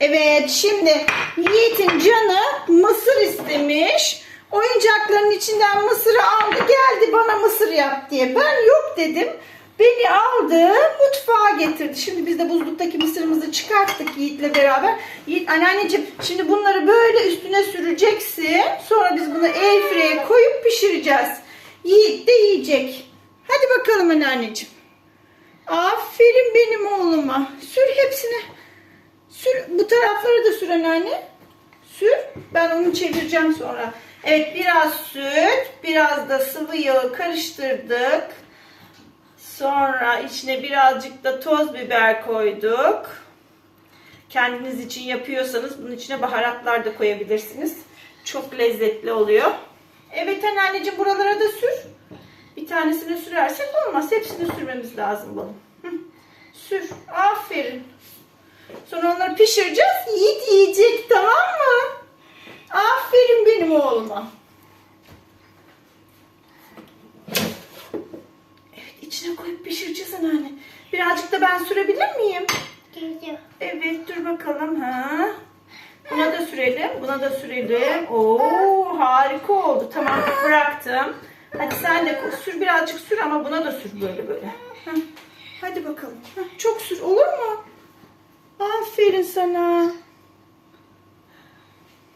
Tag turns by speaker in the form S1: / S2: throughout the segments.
S1: Evet şimdi Yiğit'in canı mısır istemiş. Oyuncakların içinden mısırı aldı geldi bana mısır yap diye. Ben yok dedim. Beni aldı mutfağa getirdi. Şimdi biz de buzluktaki mısırımızı çıkarttık Yiğit'le beraber. Yiğit anneanneciğim şimdi bunları böyle üstüne süreceksin. Sonra biz bunu airfryer'e koyup pişireceğiz. Yiğit de yiyecek. Hadi bakalım anneanneciğim. Aferin benim oğluma. Sür hepsini. Sür. Bu tarafları da sür anneanne. Sür. Ben onu çevireceğim sonra. Evet biraz süt, biraz da sıvı yağı karıştırdık. Sonra içine birazcık da toz biber koyduk. Kendiniz için yapıyorsanız bunun içine baharatlar da koyabilirsiniz. Çok lezzetli oluyor. Evet anneanneciğim buralara da sür. Bir tanesini sürersek olmaz. Hepsini sürmemiz lazım bunu. Hı. Sür. Aferin. Sonra onları pişireceğiz. Yiğit yiyecek tamam mı? Aferin benim oğluma. Evet içine koyup pişireceğiz anneanne. Birazcık da ben sürebilir miyim?
S2: Geliyor.
S1: Evet dur bakalım ha. Buna da sürelim. Buna da sürelim. Oo harika oldu. Tamam bıraktım. Hadi sen de sür birazcık sür ama buna da sür böyle böyle. Heh. Hadi bakalım. Heh, Çok sür olur mu? Aferin sana.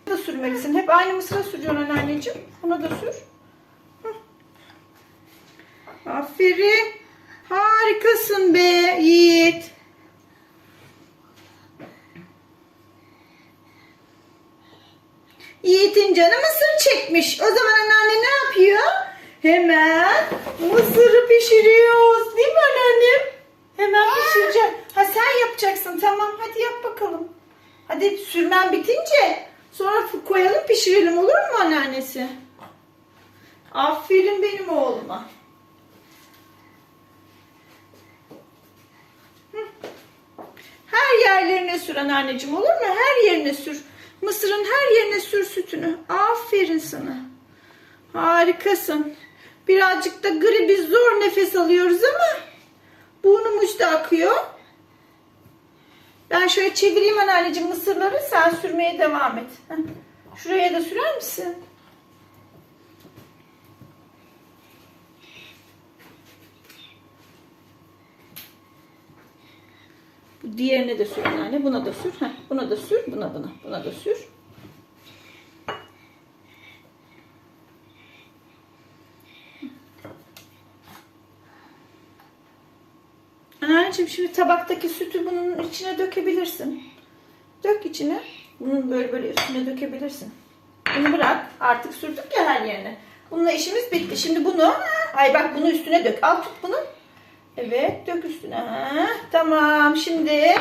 S1: Da sürmelisin. Hep aynı mısıra sürüyorsun anneanneciğim. Buna da sür. Heh. Aferin. Harikasın be Yiğit. Yiğit'in canı mısır çekmiş. O zaman anneanne ne yapıyor? Hemen mısırı pişiriyoruz. Değil mi anneannem? Hemen pişireceğim. Ha sen yapacaksın. Tamam hadi yap bakalım. Sürmen bitince sonra koyalım pişirelim olur mu anneannesi? Aferin benim oğluma. Her yerlerine sür anneanneciğim olur mu? Her yerine sür. Mısırın her yerine sür sütünü. Aferin sana. Harikasın. Birazcık da gribi zor nefes alıyoruz ama burnumuz da akıyor. Ben şöyle çevireyim anneanneciğim mısırları sen sürmeye devam et. Şuraya da sürer misin? Diğerine de sür anneanne. Buna da sür. Heh, buna da sür. Buna buna. Buna da sür. Anneanneciğim şimdi tabaktaki sütü bunun içine dökebilirsin. Dök içine. Bunun böyle böyle üstüne dökebilirsin. Bunu bırak. Artık sürdük ya her yerine. Bununla işimiz bitti. Şimdi bunu, ay bak bunu üstüne dök. Al tut bunu. Evet dök üstüne. Ha, tamam şimdi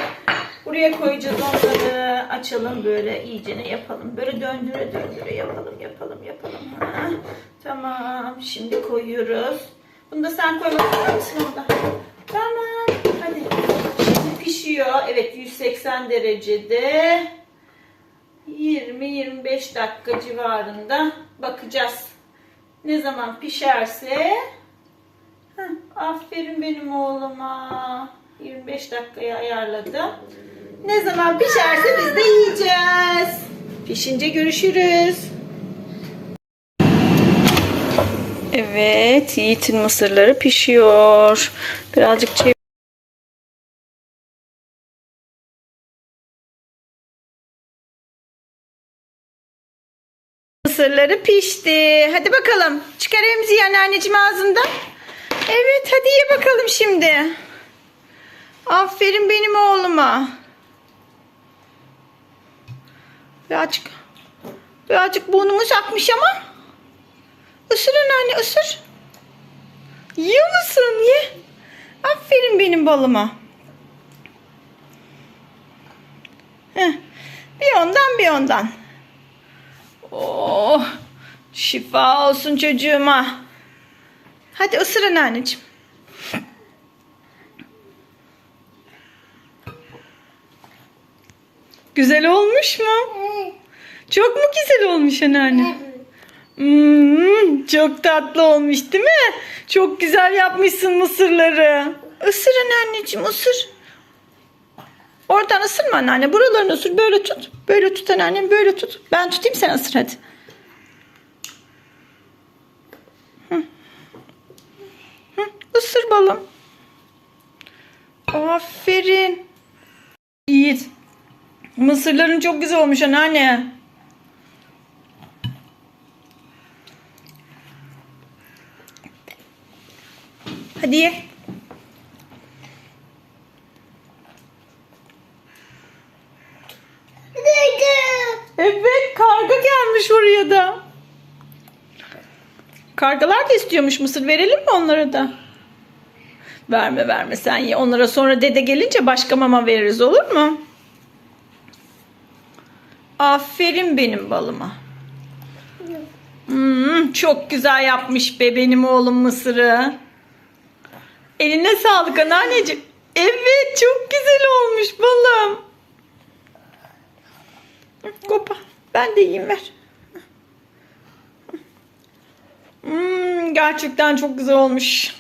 S1: buraya koyacağız onları. Açalım böyle iyicene yapalım. Böyle döndüre döndüre yapalım yapalım yapalım. Ha, tamam şimdi koyuyoruz. Bunu da sen koymak ister misin? Tamam pişiyor. Evet 180 derecede. 20-25 dakika civarında bakacağız. Ne zaman pişerse Heh, aferin benim oğluma. 25 dakikaya ayarladım. Ne zaman pişerse biz de yiyeceğiz. Pişince görüşürüz. Evet, Yiğit'in mısırları pişiyor. Birazcık çevir. Mısırları pişti. Hadi bakalım. Çıkar emziği anneanneciğim ağzından. Evet hadi ye bakalım şimdi. Aferin benim oğluma. Birazcık, birazcık burnumuz akmış ama. Isır anneanne ısır. Yiyor musun? Ye. Aferin benim balıma. Heh. Bir ondan bir ondan. Oh, şifa olsun çocuğuma. Hadi ısır anneanneciğim. Güzel olmuş mu? Çok mu güzel olmuş anneanne? Hmm, çok tatlı olmuş değil mi? Çok güzel yapmışsın mısırları. Isır anneanneciğim ısır. Oradan ısırma anneanne. Buralarını ısır. Böyle tut. Böyle tut anneannem. Böyle tut. Ben tutayım sen ısır hadi. Hı. Hı, Isır balım. Aferin. Yiğit. Mısırların çok güzel olmuş anneanne. Hadi ye. Evet karga gelmiş oraya da. Kargalar da istiyormuş mısır verelim mi onlara da? Verme verme sen ye. Onlara sonra dede gelince başka mama veririz olur mu? Aferin benim balıma. Hmm, çok güzel yapmış be benim oğlum mısırı. Eline sağlık anneanneciğim. Evet çok güzel olmuş balım. Kopa. Ben de yiyeyim ver. Hmm, gerçekten çok güzel olmuş.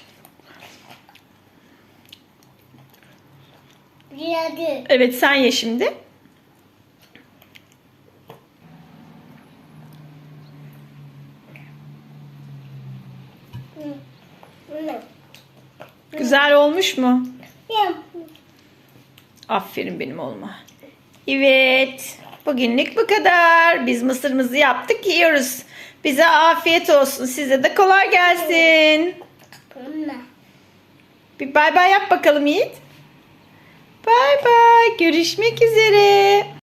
S2: Geldi.
S1: Evet sen ye şimdi. Güzel olmuş mu? Aferin benim oğluma. Evet. Bugünlük bu kadar. Biz mısırımızı yaptık yiyoruz. Bize afiyet olsun. Size de kolay gelsin. Bir bay bay yap bakalım Yiğit. Bay bay. Görüşmek üzere.